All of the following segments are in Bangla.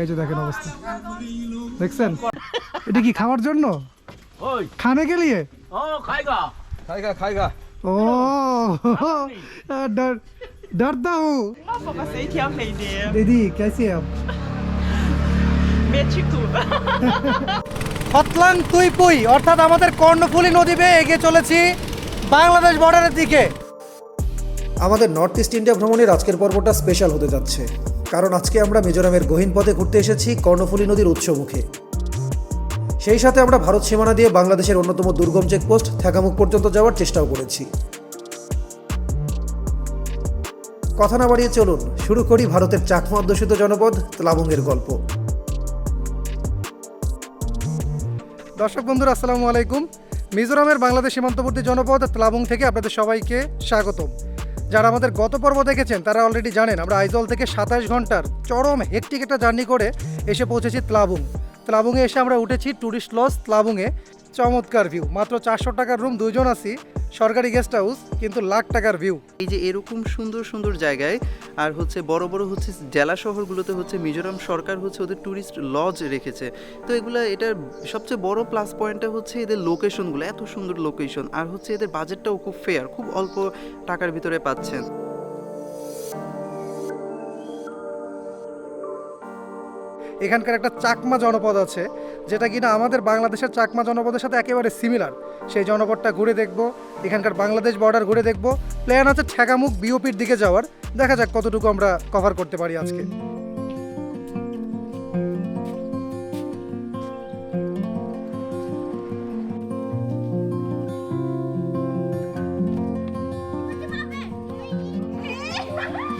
এই যে দেখেন অবস্থা দেখছেন এটা কি খাওয়ার জন্য ओए খানে কে লিয়ে ओ खाएगा खाएगा खाएगा ओ डर डरता हूँ Nossa, eu passei que amei dele. दीदी कैसे हैं आप Meti tudo. ফতলাং তুই পুই অর্থাৎ আমাদের কর্ণফুলী নদী বেয়ে এগিয়ে চলেছি বাংলাদেশ বর্ডারের দিকে আমাদের নর্থ ইস্ট ইন্ডিয়া ভ্রমণের আজকের পর্বটা স্পেশাল হতে যাচ্ছে কারণ আজকে আমরা মিজোরামের গহীন পথে ঘুরতে এসেছি কর্ণফুলী নদীর উৎসমুখে। সেই সাথে আমরা ভারত সীমানা দিয়ে বাংলাদেশের অন্যতম দুর্গম চেকপোস্ট থ্যাকামুখ পর্যন্ত যাওয়ার চেষ্টাও করেছি। কথা না বাড়িয়ে চলুন, শুরু করি ভারতের চাকমা অধ্যুষিত জনপদ তলাবঙ্গের গল্প। দর্শক বন্ধুরা, আসসালামু আলাইকুম। মিজোরামের বাংলাদেশ সীমান্তবর্তী জনপদ ত্লাবং থেকে আপনাদের সবাইকে স্বাগতম। যারা আমাদের গত পর্ব দেখেছেন, তারা অলরেডি জানেন, আমরা আইজল থেকে সাতাশ ঘণ্টার চরম হেকটিক একটা জার্নি করে এসে পৌঁছেছি ত্লাবুং। ত্লাবুংয়ে এসে আমরা উঠেছি ট্যুরিস্ট লজ ত্লাবুংয়ে। চমৎকার ভিউ মাত্র চারশো টাকার রুম দুইজন আছি, সরকারি গেস্ট হাউস কিন্তু লাখ টাকার ভিউ এই যে এরকম সুন্দর সুন্দর জায়গায়, আর হচ্ছে বড় বড় হচ্ছে জেলা শহরগুলোতে হচ্ছে মিজোরাম সরকার হচ্ছে ওদের ট্যুরিস্ট লজ রেখেছে। তো এগুলো, এটার সবচেয়ে বড় প্লাস পয়েন্টটা হচ্ছে এদের লোকেশনগুলো এত সুন্দর লোকেশন আর হচ্ছে এদের বাজেটটাও খুব ফেয়ার খুব অল্প টাকার ভিতরে পাচ্ছেন। এখানকার একটা চাকমা জনপদ আছে, যেটা কিনা আমাদের বাংলাদেশের চাকমা জনপদের সাথে একেবারে সিমিলার সেই জনপদটা ঘুরে দেখব, এখানকার বাংলাদেশ বর্ডার ঘুরে দেখব। প্ল্যান আছে ঠেকামুখ বিওপির দিকে যাওয়ার। দেখা যাক কতটুকু আমরা কভার করতে পারি আজকে।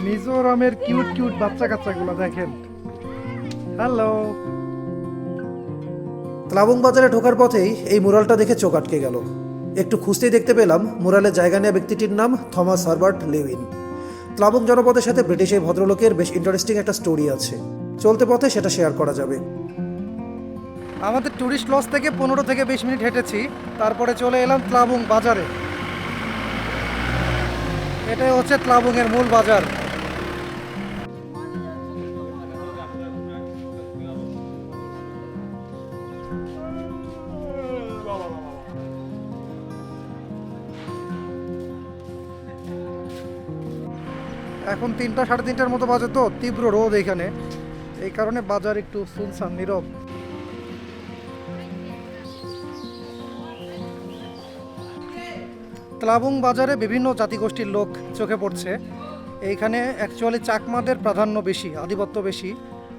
মিজোরামের কিউট কিউট বাচ্চা কাচ্চাগুলো দেখেন। হ্যালো ত্লাবং বাজারে ঢোকার পথেই এই মুরালটা দেখে চোখ আটকে গেল। একটু খুঁজতেই দেখতে পেলাম মুরালে জায়গা নেওয়া ব্যক্তিটির নাম থমাস হারবার্ট লেউইন। ত্লাবং জনপদের সাথে ব্রিটিশ এই ভদ্রলোকের বেশ ইন্টারেস্টিং একটা স্টোরি আছে। চলতে পথে সেটা শেয়ার করা যাবে। আমাদের ট্যুরিস্ট লজ থেকে পনেরো থেকে বিশ মিনিট হেঁটেছি তারপরে চলে এলাম ত্লাবুং বাজারে। এটাই হচ্ছে ত্লাবুংয়ের মূল বাজার। এখন তিনটা, সাড়ে তিনটার মতো বাজে তো, তীব্র রোদ এখানে এই কারণে বাজার একটু শুনছান নীরব। ত্লাবুং বাজারে বিভিন্ন জাতিগোষ্ঠীর লোক চোখে পড়ছে। এইখানে অ্যাকচুয়ালি চাকমাদের প্রাধান্য বেশি, আধিপত্য বেশি।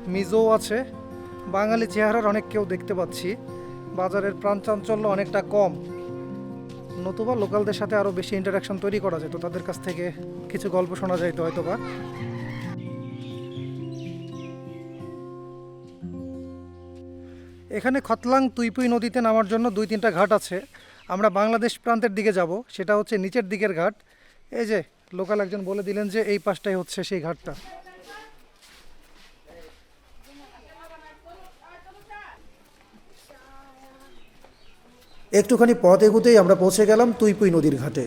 মিজো আছে। বাঙালি চেহারার অনেক কেউ দেখতে পাচ্ছি। বাজারের প্রাণচাঞ্চল্য অনেকটা কম। নতুবা লোকালদের সাথে আরও বেশি ইন্টারাকশন তৈরি করা যেত, তাদের কাছ থেকে কিছু গল্প শোনা যাইতো হয়তোবা। এখানে খতলাং তুইপুই নদীতে নামার জন্য দুই তিনটা ঘাট আছে। আমরা বাংলাদেশ প্রান্তের দিকে যাব, সেটা হচ্ছে নিচের দিকের ঘাট। এই যে লোকাল একজন বলে দিলেন যে এই পাশটাই হচ্ছে সেই ঘাটটা। একটুখানি পথ এগুতেই আমরা পৌঁছে গেলাম তুইপুই নদীর ঘাটে।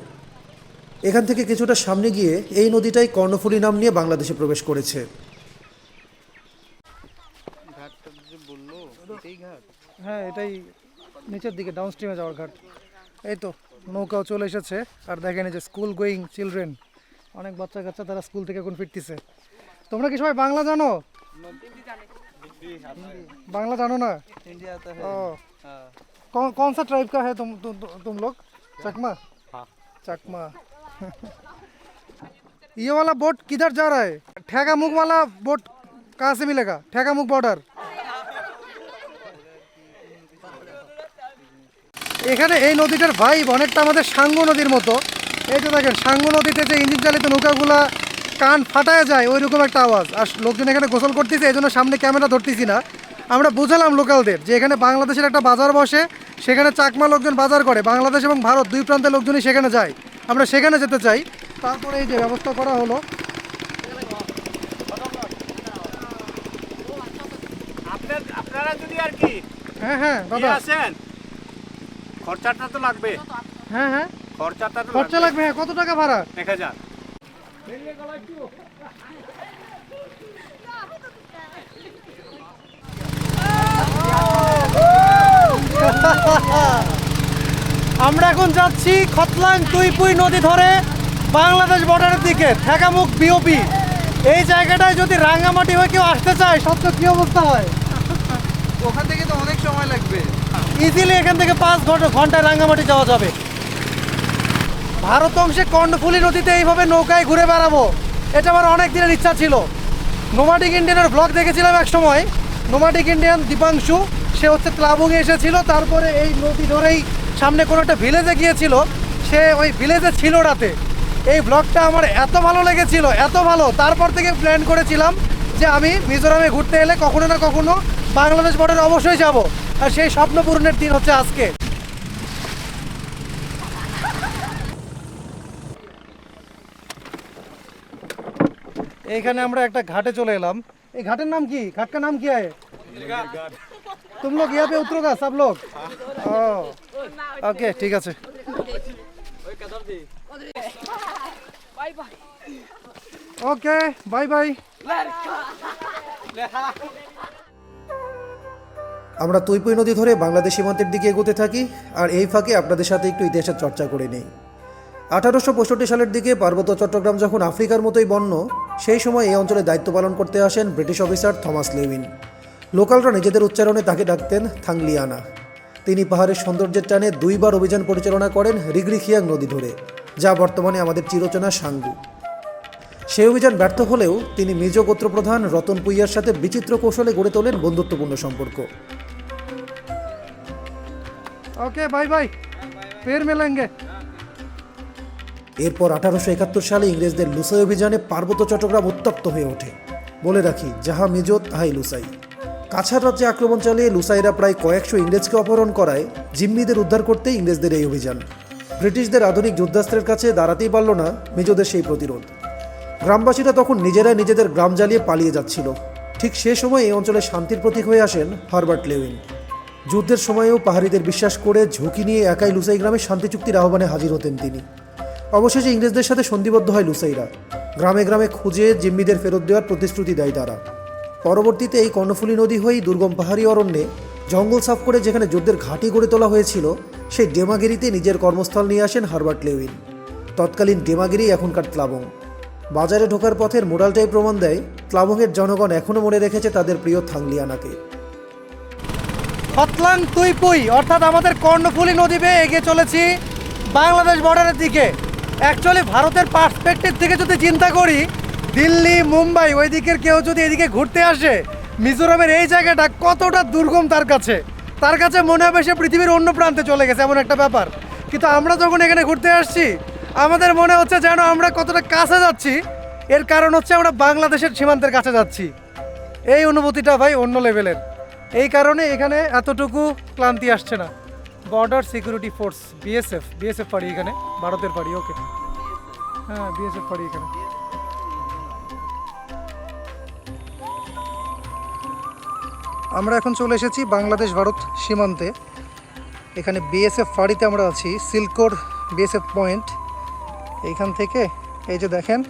এখান থেকে কিছুটা সামনে গিয়ে এই নদীটাই কর্ণফুলী নাম নিয়ে বাংলাদেশে প্রবেশ করেছে। হ্যাঁ এটাই নিচের দিকে ডাউন স্ট্রিমে যাওয়ার ঘাট। এই তো নৌকাও চলে এসেছে। আর দেখেন যে স্কুল গোয়িং চিলড্রেন অনেক বাচ্চা কাচ্চা তারা স্কুল থেকে এখন ফিরতেছে। তোমরা কি সবাই বাংলা জানো? বাংলা জানো না? ও। হ্যাঁ। कौन कौन सा ट्राइब का है तुम तुम तुम लोग चकमा चकमा ये वाला बोट किधर जा रहा है ठेगा मुख वाला बोट कहाँ से मिलेगा ठेगा मुख बॉर्डर এখানে এই নদীটার ভাইব অনেকটা আমাদের সাঙ্গু নদীর মতো এই যে দেখেন সাঙ্গু নদীতে যে ইঞ্জিন চালিত নৌকাগুলা কান ফাটায় যায় ওই রকম একটা আওয়াজ আর লোকজন এখানে গোসল করতেছে এই জন্য সামনে ক্যামেরা ধরতেছি না আমরা বুঝালাম লোকালদের যে এখানে বাংলাদেশের একটা বাজার বসে সেখানে চাকমা লোকজন বাজার করে বাংলাদেশ এবং ভারত দুই প্রান্তের লোকজনই সেখানে যায়। আমরা সেখানে যেতে চাই। তারপরে এই যে ব্যবস্থা করা হলো। আপনারা যদি আর কি হ্যাঁ হ্যাঁ দাদা। আছেন খরচাটা তো লাগবে। হ্যাঁ হ্যাঁ। খরচাটা তো খরচা লাগবে হ্যাঁ কত টাকা ভাড়া? এক হাজার। আমরা এখন যাচ্ছি খতলাং তুইপুই নদী ধরে বাংলাদেশ বর্ডারের দিকে ঠেকামুখ বিওপি এই জায়গাটায় যদি রাঙ্গামাটি হয়ে কেউ আসতে চায় তো কি অবস্থা হয়? ওখান থেকে তো অনেক সময় লাগবে। ইজিলি এখান থেকে পাঁচ ঘণ্টা ঘন্টায় রাঙ্গামাটি যাওয়া যাবে। ভারত অংশে কর্ণফুলী নদীতে এইভাবে নৌকায় ঘুরে বেড়াবো এটা আমার অনেক দিনের ইচ্ছা ছিল। নোমাটিক ইন্ডিয়ানের ব্লগ দেখেছিলাম এক সময়। নোমাটিক ইন্ডিয়ান দীপাংশু সে হচ্ছে ত্লাবুঙে এসেছিল, তারপরে এই নদী ধরেই সামনে কোনো একটা ভিলেজে গিয়েছিল। সে ওই ভিলেজে ছিল রাতে। এই ব্লগটা আমার এত ভালো লেগেছিল, এত ভালো। তারপর থেকে প্ল্যান করেছিলাম যে আমি মিজোরামে ঘুরতে এলে কখনো না কখনো বাংলাদেশ বর্ডারে অবশ্যই যাব। আর সেই স্বপ্ন পূরণের দিন হচ্ছে আজকে। এইখানে আমরা একটা ঘাটে চলে এলাম। এই ঘাটের নাম কি? ঘাটটার নাম কি আয়? तुम लोग यहाँ पे उतरोगा सब लोग ओके ঠিক আছে ওকে বাই বাই আমরা তুইপুই নদী ধরে বাংলাদেশ সীমান্তের দিকে এগোতে থাকি আর এই ফাঁকে আপনাদের সাথে একটু ইতিহাসের চর্চা করে নেই আঠারোশো পঁয়ষট্টি সালের দিকে পার্বত্য চট্টগ্রাম যখন আফ্রিকার মতোই বন্য সেই সময় এই অঞ্চলে দায়িত্ব পালন করতে আসেন ব্রিটিশ অফিসার থমাস লেউইন লোকালরা নিজেদের উচ্চারণে তাকে ডাকতেন থাংলিয়ানা। তিনি পাহাড়ের সৌন্দর্যের টানে দুইবার অভিযান পরিচালনা করেন রিগরিখিয়াং নদী ধরে যা বর্তমানে আমাদের চিরচেনা সাঙ্গু। সেই অভিযান ব্যর্থ হলেও তিনি মিজ গোত্রপ্রধান রতন পুইয়ার সাথে বিচিত্র কৌশলে গড়ে তোলেন বন্ধুত্বপূর্ণ সম্পর্ক। Okay bye bye. ফের মিলেंगे এরপর আঠারোশো একাত্তর সালে ইংরেজদের লুসাই অভিযানে পার্বত্য চট্টগ্রাম উত্তপ্ত হয়ে ওঠে। বলে রাখি যাহা মিজো তাহাই লুসাই। কাছাড় রাজ্যে আক্রমণ চালিয়ে লুসাইরা প্রায় কয়েকশো ইংরেজকে অপহরণ করায় জিম্মিদের উদ্ধার করতে ইংরেজদের এই অভিযান। ব্রিটিশদের আধুনিক যুদ্ধাস্ত্রের কাছে দাঁড়াতেই পারল না মিজোদের সেই প্রতিরোধ। গ্রামবাসীরা তখন নিজেরাই নিজেদের গ্রাম জ্বালিয়ে পালিয়ে যাচ্ছিল। ঠিক সে সময় এই অঞ্চলে শান্তির প্রতীক হয়ে আসেন হারবার্ট লেউইন। যুদ্ধের সময়েও পাহাড়িদের বিশ্বাস করে ঝুঁকি নিয়ে একাই লুসাই গ্রামে শান্তি চুক্তির আহ্বানে হাজির হতেন তিনি। অবশেষে ইংরেজদের সাথে সন্ধিবদ্ধ হয় লুসাইরা। গ্রামে গ্রামে খুঁজে জিম্মিদের ফেরত দেওয়ার প্রতিশ্রুতি দেয় তারা। পরবর্তীতে এই কর্ণফুলী নদী হয়েই দুর্গম পাহাড়ি অরণ্যে জঙ্গল সাফ করে যেখানে যুদ্ধের ঘাঁটি গড়ে তোলা হয়েছিল, সেই ডেমাগিরিতে নিজের কর্মস্থল নিয়ে আসেন হারবার্ট লেউইন। তৎকালীন ডেমাগিরি এখনকার ত্লাবং বাজারে ঢোকার পথের মোডালটাই প্রমাণ দেয় ত্লাবংয়ের জনগণ এখনও মনে রেখেছে তাদের প্রিয় থাংলিয়ানাকে। খতলাং তুইপুই অর্থাৎ আমাদের কর্ণফুলী নদী বেয়ে এগিয়ে চলেছি বাংলাদেশ বর্ডারের দিকে। অ্যাকচুয়ালি ভারতের পার্সপেক্টিভ থেকে যদি চিন্তা করি দিল্লি, মুম্বাই, ওই দিকের কেউ যদি এদিকে ঘুরতে আসে, মিজোরামের এই জায়গাটা কতটা দুর্গম তার কাছে। তার কাছে মনে হবে সে পৃথিবীর অন্য প্রান্তে চলে গেছে, এমন একটা ব্যাপার। কিন্তু আমরা যখন এখানে ঘুরতে আসছি, আমাদের মনে হচ্ছে যেন আমরা কতটা কাছে যাচ্ছি। এর কারণ হচ্ছে আমরা বাংলাদেশের সীমান্তের কাছে যাচ্ছি। এই অনুভূতিটা ভাই অন্য লেভেলের। এই কারণে এখানে এতটুকু ক্লান্তি আসছে না। Border security force BSF BSF পাড়ি এখানে, ভারতের পাড়ি ওকে হ্যাঁ বিএসএফ পাড়ি এখানে। আমরা এখন চলে এসেছি বাংলাদেশ ভারত সীমান্তে। এখানে বিএসএফ ফাঁড়িতে আমরা আছি, সিলকোর বিএসএফ পয়েন্ট। এইখান থেকে, এই যে দেখেন,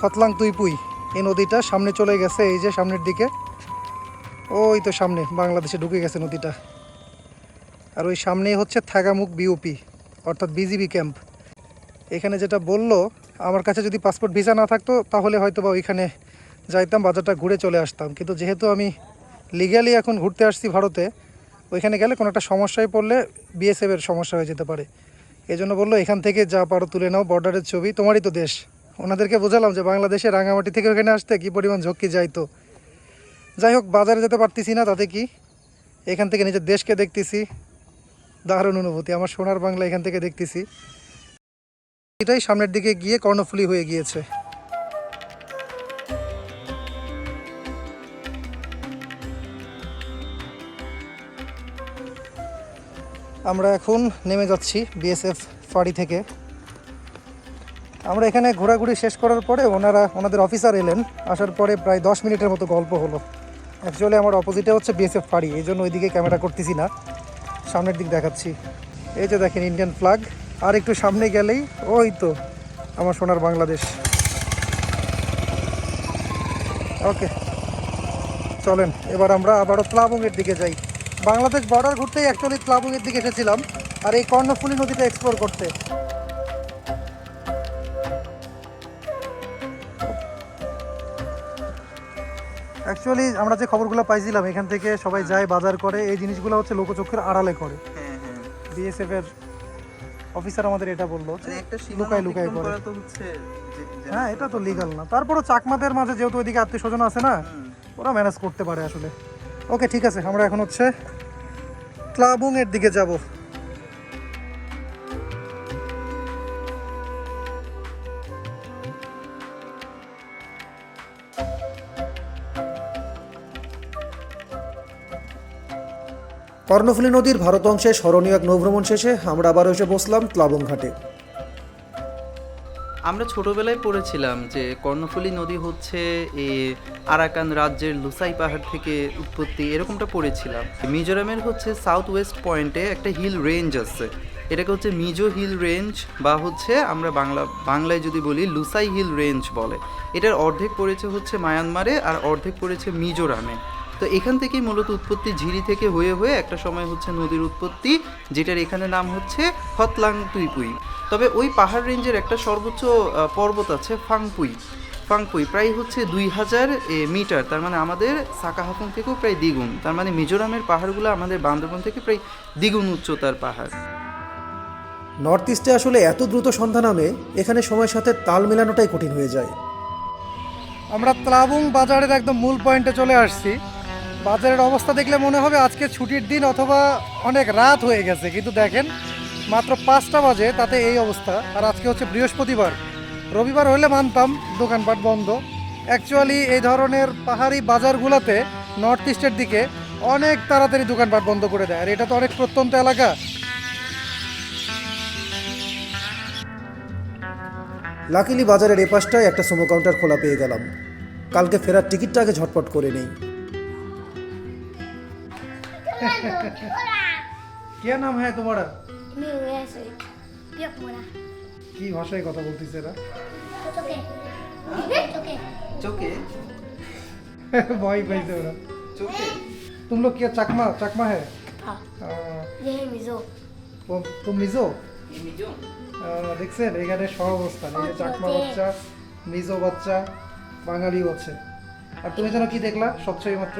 খতলাং তুইপুই এই নদীটা সামনে চলে গেছে, এই যে সামনের দিকে। ওই তো সামনে, বাংলাদেশে ঢুকে গেছে নদীটা। আর ওই সামনেই হচ্ছে থাগামুখ বিওপি অর্থাৎ বিজিবি ক্যাম্প। এখানে যেটা বলল, আমার কাছে যদি পাসপোর্ট ভিসা না থাকতো, তাহলে হয়তো বা ওইখানে যাইতাম, বাজারটা ঘুরে চলে আসতাম। কিন্তু যেহেতু আমি লিগ্যালি এখন ঘুরতে আসছি ভারতে, ওইখানে গেলে কোনো একটা সমস্যায় পড়লে বিএসএফের সমস্যা হয়ে যেতে পারে। এই জন্য বলল, এখান থেকে যা পারো তুলে নাও বর্ডারের ছবি, তোমারই তো দেশ। ওনাদেরকে বোঝালাম যে বাংলাদেশে রাঙামাটি থেকে ওখানে আসতে কী পরিমাণ ঝক্কি যাইতো যাই হোক, বাজারে যেতে পারতেছি না তাতে কি। এখান থেকে নিজের দেশকে দেখতেছি। দারুণ অনুভূতি, আমার সোনার বাংলা এখান থেকে দেখতেছি। এটাই সামনের দিকে গিয়ে কর্ণফুলি হয়ে গিয়েছে। আমরা এখন নেমে যাচ্ছি বিএসএফ ফাঁড়ি থেকে। আমরা এখানে ঘোরাঘুরি শেষ করার পরে ওনারা, ওনাদের অফিসার এলেন। আসার পরে প্রায় দশ মিনিটের মতো গল্প হলো। অ্যাকচুয়ালি আমার অপোজিটে হচ্ছে বিএসএফ ফাঁড়ি, এই জন্য ওইদিকে ক্যামেরা করতেছি না। সামনের দিক দেখাচ্ছি। এই যে দেখেন ইন্ডিয়ান ফ্ল্যাগ আর একটু সামনে গেলেই ওই তো আমার সোনার বাংলাদেশ। ওকে, চলেন, এবার আমরা আবারও প্লাবংয়ের দিকে যাই। বাংলাদেশ বর্ডার ঘুরতেই অ্যাকচুয়ালি প্লাবংয়ের দিকে এসেছিলাম আর এই কর্ণফুলী নদীটা এক্সপ্লোর করতে। অ্যাকচুয়ালি আমরা যে খবরগুলো পাইছিলাম এখান থেকে সবাই যায় বাজার করে এই জিনিসগুলো হচ্ছে লোকচক্ষের আড়ালে করে। হ্যাঁ হ্যাঁ। বিএসএফ এর অফিসার আমাদের এটা বলল মানে লুকায় লুকায় করে। হ্যাঁ এটা তো লিগাল না। তারপরও চাকমাদের মাঝে যেহেতু ওইদিকে আত্মীয় স্বজন আছে না ওরা ম্যানেজ করতে পারে আসলে। ওকে, ঠিক আছে, আমরা এখন হচ্ছে ক্লাবুং এর দিকে যাব। কর্ণফুলী নদীর ভারত অংশে স্মরণীয় এক নৌভ্রমণ শেষে আমরা আবার এসে বসলাম প্লাবং ঘাটে। আমরা ছোটবেলায় পড়েছিলাম যে কর্ণফুলী নদী হচ্ছে এ আরাকান রাজ্যের লুসাই পাহাড় থেকে উৎপত্তি, এরকমটা পড়েছিলাম। মিজোরামের হচ্ছে সাউথ ওয়েস্ট পয়েন্টে একটা হিল রেঞ্জ আছে। এটাকে হচ্ছে মিজো হিল রেঞ্জ বা হচ্ছে আমরা বাংলা, বাংলায় যদি বলি লুসাই হিল রেঞ্জ বলে। এটার অর্ধেক পড়েছে হচ্ছে মায়ানমারে আর অর্ধেক পড়েছে মিজোরামে। তো এখান থেকেই মূলত উৎপত্তি ঝিরি থেকে হয়ে হয়ে একটা সময় হচ্ছে নদীর উৎপত্তি যেটার এখানে নাম হচ্ছে হতলাং তুইপুই। তবে ওই পাহাড় রেঞ্জের একটা সর্বোচ্চ পর্বত আছে ফাংপুই। ফাংপুই প্রায় হচ্ছে দুই হাজার মিটার তার মানে আমাদের সাকাহাফুং থেকেও প্রায় দ্বিগুণ। তার মানে মিজোরামের পাহাড়গুলো আমাদের বান্দরবন থেকে প্রায় দ্বিগুণ উচ্চতার পাহাড়। নর্থ ইস্টে আসলে এত দ্রুত সন্ধান নামে এখানে সময়ের সাথে তাল মেলানোটাই কঠিন হয়ে যায়। আমরা ক্লাবুং বাজারের একদম মূল পয়েন্টে চলে আসছি। বাজারের অবস্থা দেখলে মনে হবে আজকে ছুটির দিন অথবা অনেক রাত হয়ে গেছে। কিন্তু দেখেন, মাত্র পাঁচটা বাজে, তাতে এই অবস্থা। আর আজকে হচ্ছে বৃহস্পতিবার। রবিবার হলে মানতাম দোকানপাট বন্ধ। অ্যাকচুয়ালি এই ধরনের পাহাড়ি বাজারগুলোতে নর্থ ইস্টের দিকে অনেক তাড়াতাড়ি দোকানপাট বন্ধ করে দেয়। আর এটা তো অনেক প্রত্যন্ত এলাকা। লাকিলি বাজারের এপাশটায় একটা সোমো কাউন্টার খোলা পেয়ে গেলাম। কালকে ফেরার টিকিটটা আগে ঝটপট করে নেই। কে নাম হ্যাঁ তোমার Meu essa aí. Pior que morar. কি ভাষায় কথা বলতেছে এরা Eu toquei. Toquei. চোখে ভয় পাইছে ওরা চোখে तुम लोग क्या चकमा चकमा है हाँ আহ, ये है मिजो ও- তুম মিজো মিজো আহ, দেখছেন এখানে সহ অবস্থান এই যে চাকমা ওকে। বাচ্চা মিজো বাচ্চা বাঙালিও আছে আর তুমি যেন কি দেখলা সবচেয়ে মাত্র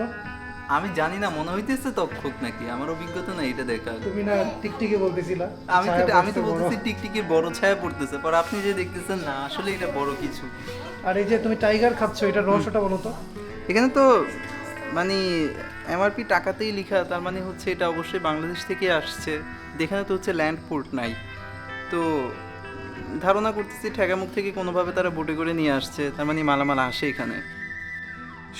আমি জানি না মনে হইতেছে তক্ষক নাকি? আমার অভিজ্ঞতা না এটা দেখা তুমি না টিকটিকি বলতেছিলা আমি তো আমি তো বলতেছি টিকটিকির বড় ছায়া পড়তেছে পর আপনি যে দেখতেছেন না আসলে এটা বড় কিছু। আর এই যে তুমি টাইগার খাচ্ছ এটার রহস্যটা বলো তো। এখানে তো মানে এমআরপি টাকাতেই লেখা তার মানে হচ্ছে এটা অবশ্যই বাংলাদেশ থেকে আসছে। যেখানে তো হচ্ছে ল্যান্ড পোর্ট নাই। তো ধারণা করতেছি ঠেকামুখ থেকে কোনোভাবে তারা বোটে করে নিয়ে আসছে তার মানে মালামাল আসে এখানে।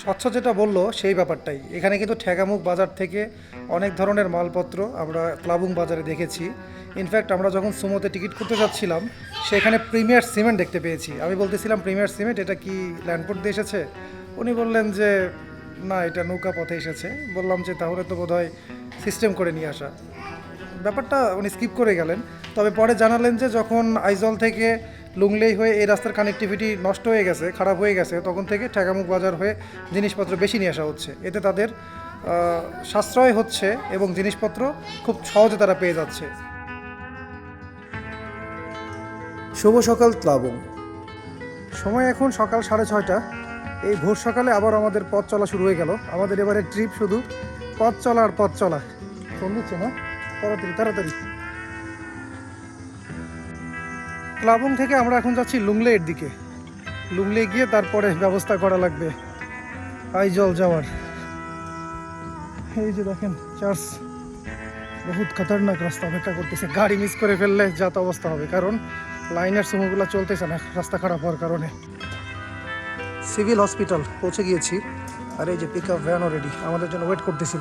স্বচ্ছ যেটা বলল, সেই ব্যাপারটাই। এখানে কিন্তু ঠেকামুখ বাজার থেকে অনেক ধরনের মালপত্র আমরা প্লাবুং বাজারে দেখেছি। ইনফ্যাক্ট আমরা যখন সুমোতে টিকিট করতে যাচ্ছিলাম, সেখানে প্রিমিয়ার সিমেন্ট দেখতে পেয়েছি। আমি বলতেছিলাম, প্রিমিয়ার সিমেন্ট? এটা কি ল্যান্ডপোর্ট দিয়ে এসেছে? উনি বললেন যে, না, এটা নৌকা পথে এসেছে। বললাম যে, তাহলে তো বোধহয় সিস্টেম করে নিয়ে আসা। ব্যাপারটা উনি স্কিপ করে গেলেন। তবে পরে জানালেন যে, যখন আইজল থেকে লুংলেই হয়ে এই রাস্তার কানেক্টিভিটি নষ্ট হয়ে গেছে, খারাপ হয়ে গেছে, তখন থেকে ঠেকামুখ বাজার হয়ে জিনিসপত্র বেশি নিয়ে আসা হচ্ছে। এতে তাদের সাশ্রয় হচ্ছে এবং জিনিসপত্র খুব সহজে তারা পেয়ে যাচ্ছে। শুভ সকাল প্লাবং সময় এখন সকাল সাড়ে ছয়টা। এই ভোর সকালে আবার আমাদের পথ চলা শুরু হয়ে গেল। আমাদের এবারে ট্রিপ শুধু পথ চলা আর পথ চলা। ফোন না? তাড়াতাড়ি তাড়াতাড়ি। ক্লাবং থেকে আমরা এখন যাচ্ছি লুংলে এর দিকে। লুংলে গিয়ে তারপরে ব্যবস্থা করা লাগবে। আইজল যাওয়ার। এই যে দেখেন, চার্চ। বহুত খতরনাক রাস্তা অপেক্ষা করতেছে। গাড়ি মিস করে ফেললে যাত অবস্থা হবে। কারণ লাইনের সময়গুলো চলতেছে না। রাস্তা খারাপ হওয়ার কারণে। সিভিল হসপিটাল পৌঁছে গিয়েছি। আর এই যে পিক আপ ভ্যানও রেডি আমাদের জন্য ওয়েট করতেছিল।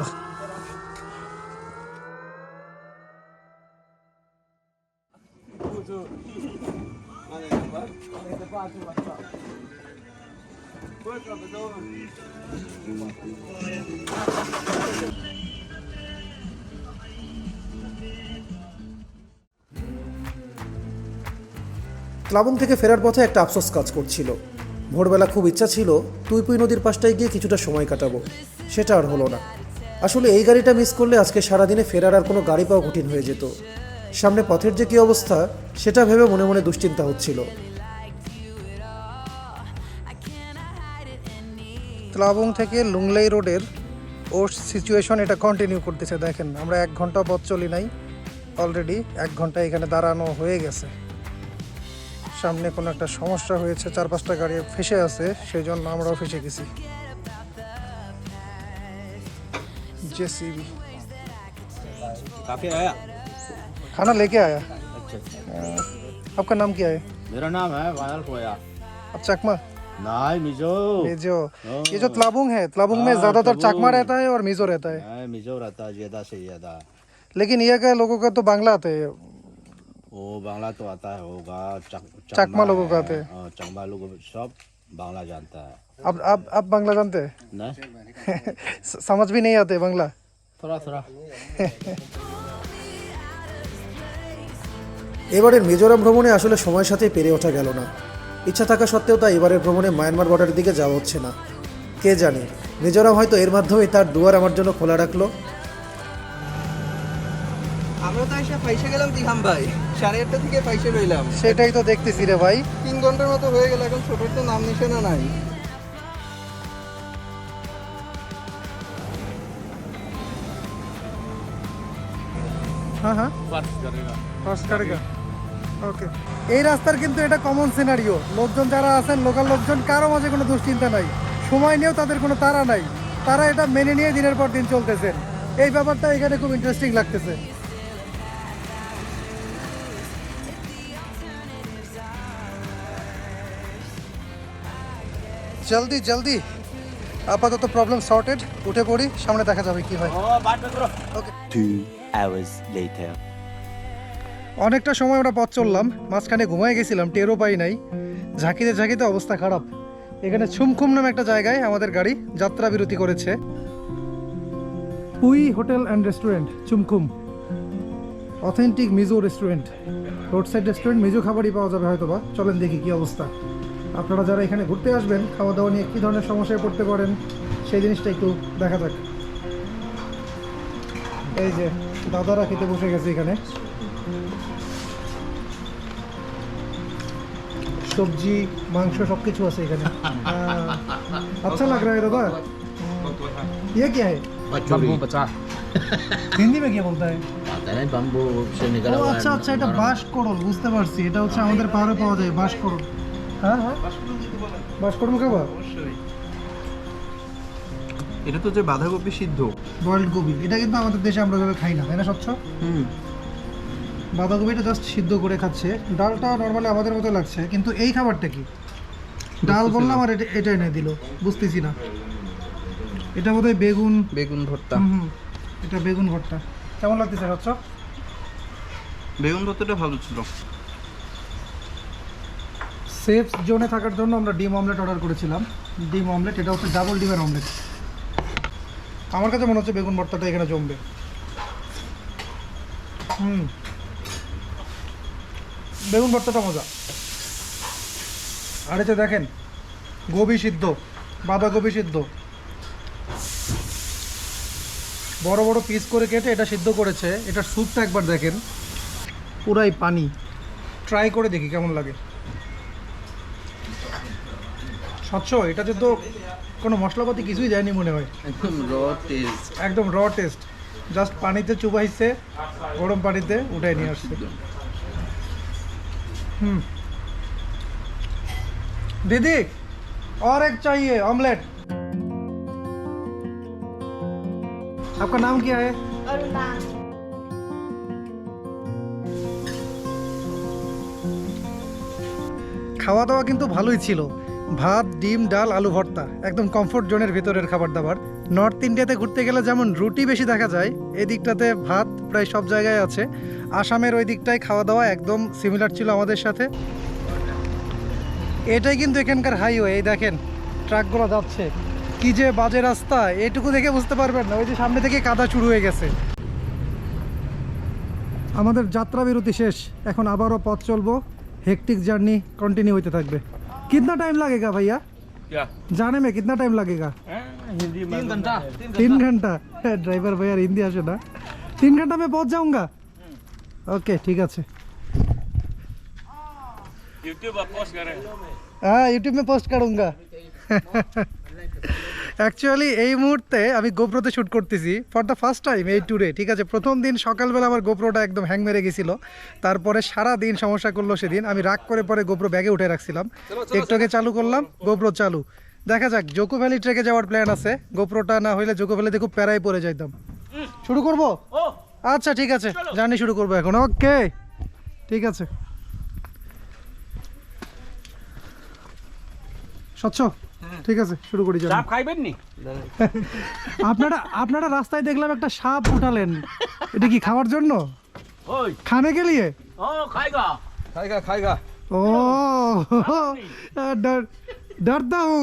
ক্লাবং থেকে ফেরার পথে একটা আফসোস কাজ করছিল। ভোরবেলা খুব ইচ্ছা ছিল তুইপুই নদীর পাশটায় গিয়ে কিছুটা সময় কাটাবো। সেটা আর হলো না। আসলে এই গাড়িটা মিস করলে আজকে সারাদিনে ফেরার আর কোনো গাড়ি পাওয়া কঠিন হয়ে যেত। সামনে পথের যে কী অবস্থা, সেটা ভেবে মনে মনে দুশ্চিন্তা হচ্ছিল। ত্লাবং থেকে লুংলাই রোডের ওর সিচুয়েশন এটা কন্টিনিউ করতেছে দেখেন আমরা এক ঘন্টা পথ চলি নাই অলরেডি এক ঘন্টা এখানে দাঁড়ানো হয়ে গেছে সামনে কোনো একটা সমস্যা হয়েছে চার পাঁচটা গাড়ি ফেসে আছে সেই জন্য আমরাও ফেসে গেছি जेसीबी काफी आया खाना लेके आया अच्छा अ, आपका नाम क्या है मेरा नाम है वायल कोया आप चकमा नाई मिजो ये जो ये जो तलाबुंग है तलाबुंग में हाँ, ज्यादातर तलाबुंग। चकमा रहता है और मिजो रहता है है मिजो रहता है ज्यादा से ज्यादा लेकिन ये का लोगों का तो बांग्ला आते हैं वो बांग्ला तो आता है होगा चक, चकमा लोगों का है, आते हैं। हाँ, चकमा लोग सब बांग्ला जानता है आप आप आप बांग्ला जानते हैं नहीं स- समझ भी नहीं आते बांग्ला थोड़ा थोड़ा এবারের মিজোরাম ভ্রমণে আসলে সময়ের সাথে পেরে ওঠা গেল না ইচ্ছা থাকা সত্ত্বেও তা এবারের ভ্রমণে মায়ানমার বর্ডারের দিকে যাওয়া হচ্ছে না। কে জানে? মিজোরাম হয়তো এর মাধ্যমে তার দুয়ার আমার জন্য খোলা রাখল। আমরা তো এসে পয়সা গেলাম দিহাম ভাই? সাড়ে আটটা থেকে পয়সা রইলাম। সেটাই তো দেখতেছি রে ভাই। তিন ঘণ্টার মতো হয়ে গেল এখন ছোটোর তো নাম নিশানা নাই। হ্যাঁ হ্যাঁ। ফার্স্ট করেগা ওকে এই রাস্তার কিন্তু এটা কমন সিনারিও লোকজন যারা আছেন লোকাল লোকজন কারও মাঝে কোনো দুশ্চিন্তা নাই। সময় নিয়েও তাদের কোনো তারা নাই। তারা এটা মেনে নিয়ে দিনের পর দিন চলতেছেন। এই ব্যাপারটা এখানে খুব ইন্টারেস্টিং লাগতেছে। জলদি জলদি। আপাতত প্রবলেম সর্টেড উঠে পড়ি সামনে দেখা যাবে কি হয়। ওকে অনেকটা সময় আমরা পথ চললাম, মাঝখানে ঘুমায় গেছিলাম, টেরও পাই নাই। ঝাঁকিতে ঝাঁকিতে অবস্থা খারাপ। এখানে ছুমখুম নামে একটা জায়গায় আমাদের গাড়ি যাত্রা বিরতি করেছে। Pui hotel and restaurant Chhumkhum authentic Mizo restaurant. Road side restaurant, Mizo খাবারই পাওয়া যাবে হয়তো বা চলেন দেখি কি অবস্থা। আপনারা যারা এখানে ঘুরতে আসবেন খাওয়া দাওয়া নিয়ে কী ধরনের সমস্যায় পড়তে পারেন, সেই জিনিসটা একটু দেখা যাক। এই যে, দাদারা খেতে বসে গেছে এখানে। सब्जी मांस सब कुछ আছে এখানে हाँ। अच्छा लग रहा है दादा ये क्या है बम्बू बचा হিন্দি में क्या बोलता है आता है बम्बू से निकला ও আচ্ছা আচ্ছা এটা বাঁশ করল বুঝতে পারছি এটা হচ্ছে আমাদের পাহাড়ে পাওয়া যায় বাঁশ করল হ্যাঁ হ্যাঁ বাঁশ করল খাবা এটা তো যে বাঁধাকপি সিদ্ধ বয়েলড গোবি এটা কিন্তু আমাদের দেশে আমরা ওইভাবে খাই না তাই না স্বচ্ছ হুম বাঁধাকপিটা জাস্ট সিদ্ধ করে খাচ্ছে। ডালটা নর্মালি আমাদের মতো লাগছে কিন্তু এই খাবারটা কি? ডাল বললাম আর এটা এটা এনে দিল বুঝতেছি না। এটা বোধহয় বেগুন বেগুন ভর্তা। হুম। এটা বেগুন ভর্তা। কেমন লাগতেছে স্বচ্ছ বেগুন ভর্তাটা ভালো ছিল। সেফ জোনে থাকার জন্য আমরা ডিম অমলেট অর্ডার করেছিলাম। ডিম অমলেট এটা হচ্ছে ডাবল ডিমের অমলেট আমার কাছে মনে হচ্ছে বেগুন ভর্তাটা এখানে জমবে। হুম। বেগুন ভর্তাটা মজা। আর এতে দেখেন গোবি সিদ্ধ বাঁধাকপি সিদ্ধ। বড় বড় পিস করে কেটে এটা সিদ্ধ করেছে। এটার স্যুপটা একবার দেখেন পুরাই পানি। ট্রাই করে দেখি কেমন লাগে। স্বচ্ছ এটাতে তো কোনো মশলাপাতি কিছুই দেয়নি মনে হয়। একদম র টেস্ট একদম র টেস্ট জাস্ট পানিতে চুবাইছে গরম পানিতে উঠাই নিয়ে আসছে। হুম दीदी और एक चाहिए ऑमलेट आपका नाम क्या है अरुणा খাওয়া দাওয়া কিন্তু ভালোই ছিল ভাত ডিম ডাল আলু ভর্তা একদম কমফোর্ট জোনের ভেতরের খাবার দাবার নর্থ ইন্ডিয়াতে ঘুরতে গেলে যেমন রুটি বেশি দেখা যায়, এদিকটাতে ভাত প্রায় সব জায়গায় আছে। আসামের ওই দিকটায় খাওয়া দাওয়া একদম সিমিলার ছিল আমাদের সাথে। এটাই কিন্তু এখানকার হাইওয়ে এই দেখেন ট্রাকগুলো যাচ্ছে। কি যে বাজে রাস্তা, এটুকু দেখে বুঝতে পারবেন না, ওই যে সামনে থেকে কাদা শুরু হয়ে গেছে। আমাদের যাত্রা বিরতি শেষ, এখন আবারও পথ চলবো। হেকটিক জার্নি কন্টিনিউ হইতে থাকবে। কিতনা টাইম লাগেগা ভাইয়া? क्या? जाने में कितना टाइम लगेगा? तीन घंटा। तीन घंटा। ड्राइवर भैया हिंदी आसे ना। तीन घंटा में पहुँच जाऊँगा। ओके ठीक है यूट्यूब पोस्ट करें। हाँ यूट्यूब में पोस्ट करूँगा। অ্যাকচুয়ালি এই মুহূর্তে আমি গোপ্রোতে শ্যুট করতেছি ফর দ্য ফার্স্ট টাইম এই ট্যুরে ঠিক আছে? প্রথম দিন সকালবেলা আমার গোপ্রোটা একদম হ্যাং মেরে গেছিল। তারপরে সারা দিন সমস্যা করল সেদিন আমি রাগ করে পরে গোপ্রো ব্যাগে উঠে রাখছিলাম। একটু আগে চালু। করলাম গোপ্রো চালু। দেখা যাক জোকো ভ্যালি ট্রেকে যাওয়ার প্ল্যান আছে। গোপ্রোটা না হইলে জোকো ভ্যালিতে খুব প্যারায় পড়ে যাইতাম। শুরু করব? আচ্ছা ঠিক আছে। জার্নি শুরু করব এখন। ওকে ঠিক আছে। স্বচ্ছ? ঠিক আছে শুরু করি জার্নি খাইবেন নি আপনারা আপনারা রাস্তায় দেখলাম একটা সাপ উঠালেন। এটা কি খাওয়ার জন্য? ওই। খানে কে লিয়ে ও খাইগা। খাইগা খাইগা। ও ডর ডরতা হু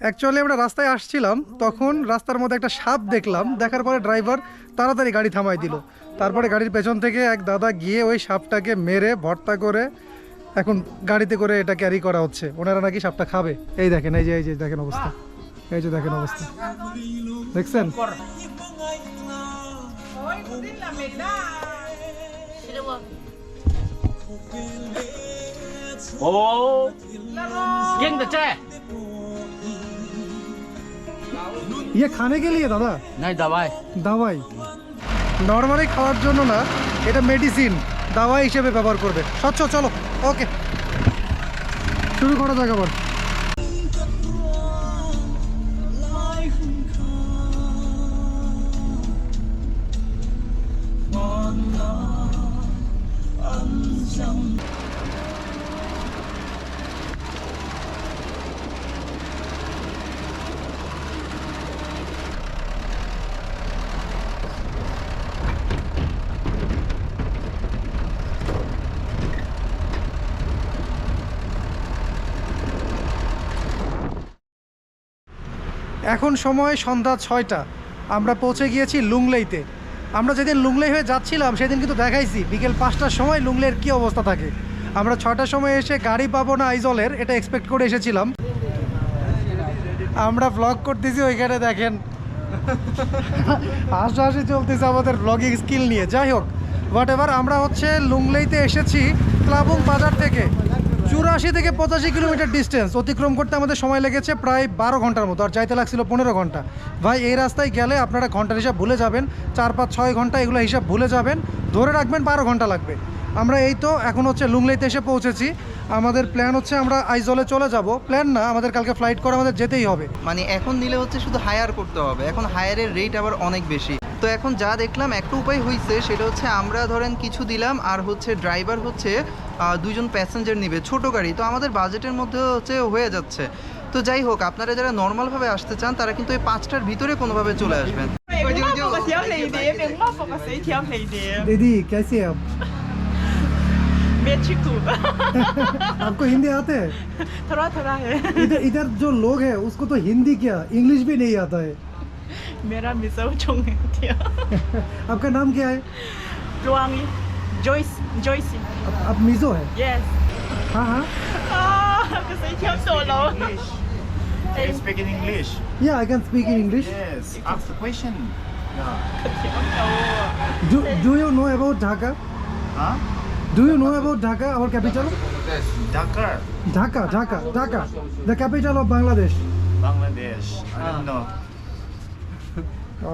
অ্যাকচুয়ালি আমরা রাস্তায় আসছিলাম তখন রাস্তার মধ্যে একটা সাপ দেখলাম। দেখার পরে ড্রাইভার তাড়াতাড়ি গাড়ি থামাই দিল। তারপরে গাড়ির পেছন থেকে এক দাদা গিয়ে ওই সাপটাকে মেরে ভর্তা করে এখন গাড়িতে করে এটা ক্যারি করা হচ্ছে। ওনারা নাকি সাপটা খাবে। এই দেখেন এই যে এই যে দেখেন অবস্থা। এই যে দেখেন অবস্থা। দেখছেন? ও। ইয়ে খানে কে লিয়ে দাদা? নাই দাবাই দাওয়াই নর্মালি খাওয়ার জন্য না এটা মেডিসিন দাওয়াই হিসেবে ব্যবহার করবে। স্বচ্ছ চলো। ওকে। শুরু করা যাক আবার। এখন সময় সন্ধ্যা ছয়টা। আমরা পৌঁছে গিয়েছি লুংলেইতে। আমরা যেদিন লুংলেই হয়ে যাচ্ছিলাম, সেদিন কিন্তু দেখাইছি, বিকেল পাঁচটার সময় লুংলের কী অবস্থা থাকে। আমরা ছটার সময় এসে গাড়ি পাবো না আইজলের, এটা এক্সপেক্ট করে এসেছিলাম। আমরা ব্লগ করতেছি ওইখানে, দেখেন। হাসাহাসি চলতেছে আমাদের ব্লগিং স্কিল নিয়ে। যাই হোক হোয়াট আমরা হচ্ছে লুংলেইতে এসেছি ক্লাবুং বাজার থেকে। চুরাশি থেকে পঁচাশি কিলোমিটার ডিস্টেন্স অতিক্রম করতে আমাদের সময় লেগেছে প্রায় বারো ঘণ্টার মতো, আর যাইতে লাগছিল পনেরো ঘণ্টা। ভাই, এই রাস্তায় গেলে আপনারা ঘণ্টার হিসাব ভুলে যাবেন, চার পাঁচ ছয় ঘণ্টা এগুলো হিসাব ভুলে যাবেন, ধরে রাখবেন বারো ঘণ্টা লাগবে। আমরা এই তো এখন হচ্ছে লুংলাইতে এসে পৌঁছেছি। আমাদের প্ল্যান হচ্ছে আমরা আইজলে চলে যাব। প্ল্যান না, আমাদের কালকে ফ্লাইট করে আমাদের যেতেই হবে। মানে এখন নিলে হচ্ছে শুধু হায়ার করতে হবে, এখন হায়ারের রেট আবার অনেক বেশি। তো এখন যা দেখলাম একটা উপায় হয়েছে সেটা হচ্ছে আমরা ধরেন কিছু দিলাম আর হচ্ছে ড্রাইভার হচ্ছে দুজন প্যাসেঞ্জার নিবে ছোট গাড়ি। তো আমাদের বাজেটের মধ্যে হচ্ছে হয়ে যাচ্ছে। তো যাই হোক আপনারা যারা নর্মালভাবে আসতে চান তারা কিন্তু এই পাঁচটার ভিতরে কোনোভাবে চলে আসবেন। দিদি কেসি आपको हिंदी হ্যাঁ है थोड़ा ইংলিশ है নেই इधर मेरा मिसो चोंग आपका नाम क्या है लुआंगी जॉयस जॉयस आप मिजो है यस हाँ हाँ Can you speak in English? Yeah, I can speak in English. Yes, ask the question. Yeah. Do, do you know about Dhaka? Huh? Do you know about Dhaka, our capital? Dhaka. Dhaka, Dhaka, Dhaka. The capital of Bangladesh. Bangladesh. I don't know. ও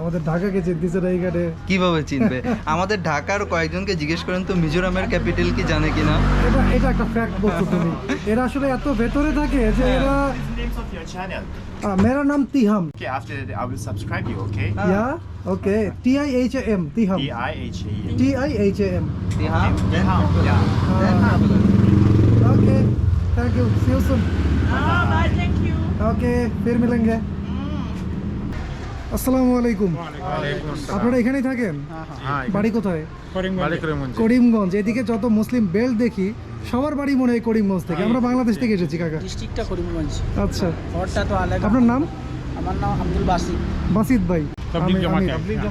আমাদের ঢাকাকে চিনতেছে না এইখানে কিভাবে চিনবে আমাদের ঢাকার কয়েকজনকে জিজ্ঞেস করেন তো মিজোরামের ক্যাপিটাল কি জানে কিনা এটা এটা একটা ফ্যাক্ট বলছো তুমি এরা আসলে এত ভেতরে থাকে যে এরা What's the name of your channel? Ah, মেরা নাম Tiham Okay, after that, I will subscribe you, okay? Yeah okay T I H A M Tiham D I H A M. T I H A M হ্যাঁ How? Yeah. Okay thank you see you soon Ah, bye, thank you. Okay ফির মিলেঙ্গে আসসালামু আলাইকুম। আপনারা এখানেই থাকেন? বাড়ি কোথায়? করিমগঞ্জ। এদিকে যত মুসলিম বেল্ট দেখি সবার বাড়ি মনে হয় করিমগঞ্জ থেকে। আমরা বাংলাদেশ থেকে এসেছি কাকা। ডিস্ট্রিক্টটা করিমগঞ্জ। আচ্ছা। শহরটা তো আলাদা। আপনার নাম? আমার নাম আব্দুল বাসিক। বাসিদ ভাই।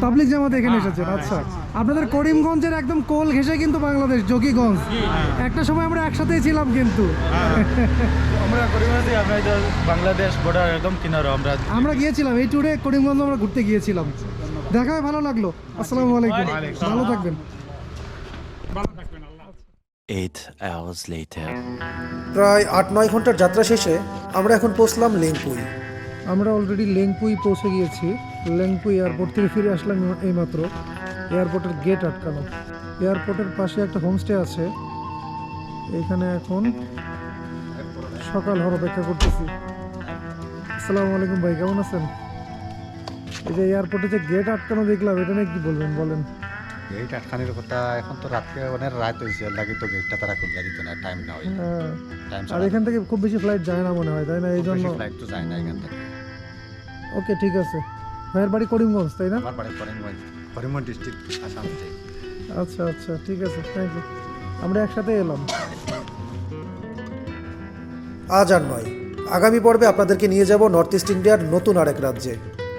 তাবলিগ জামাতে। এখানে এসেছেন। আচ্ছা। আপনাদের করিমগঞ্জের একদম কোল ঘেসে কিন্তু বাংলাদেশ যোগীগঞ্জ একটা সময় আমরা একসাথেই ছিলাম কিন্তু। আমরা করিমগঞ্জে আমরা বাংলাদেশ বর্ডার একদম কিনারো আমরা আমরা গিয়েছিলাম এই ট্যুরে করিমগঞ্জ আমরা ঘুরতে গিয়েছিলাম। দেখা হয়ে ভালো লাগল। আসসালামু আলাইকুম। ভালো থাকবেন। Eight hours later. প্রায় আট নয় ঘণ্টার যাত্রা শেষে আমরা এখন পৌঁছলাম লেংপুই। আমরা অলরেডি লেংপুই পৌঁছে গিয়েছি। লেংপুই এয়ারপোর্ট থেকে ফিরে আসলাম এইমাত্র। এয়ারপোর্টের গেট আটকানো। এয়ারপোর্টের পাশে একটা হোমস্টে আছে। এখানে এখন সকাল হওয়ার অপেক্ষা করতেছি। আসসালামু আলাইকুম ভাই কেমন আছেন? এই যে এয়ারপোর্টে যে গেট আটকানো দেখলাম এটা নিয়ে কি বলবেন বলেন? গেট আটখানির কথা এখন তো রাতকে অনেক রাত হয়েছে লাগি তো গেটটা তারা খুলে দিত না টাইম না হয়। হ্যাঁ আর এখান থেকে খুব বেশি ফ্লাইট যায় না মনে হয় তাই না? এই জন্য ফ্লাইট তো যায় না এখান থেকে। ওকে ঠিক আছে। ভাইয়ের বাড়ি করিমগঞ্জ তাই না? আমার বাড়ি করিমগঞ্জ করিমগঞ্জ ডিস্ট্রিক্ট আসাম আচ্ছা আচ্ছা ঠিক আছে থ্যাংক ইউ আমরা একসাথে এলাম। আজ আর নয়। আগামী পর্বে আপনাদেরকে নিয়ে যাব নর্থ ইস্ট ইন্ডিয়ার নতুন আরেক রাজ্যে।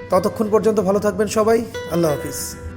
ততক্ষণ পর্যন্ত ভালো থাকবেন সবাই। আল্লাহ হাফিজ।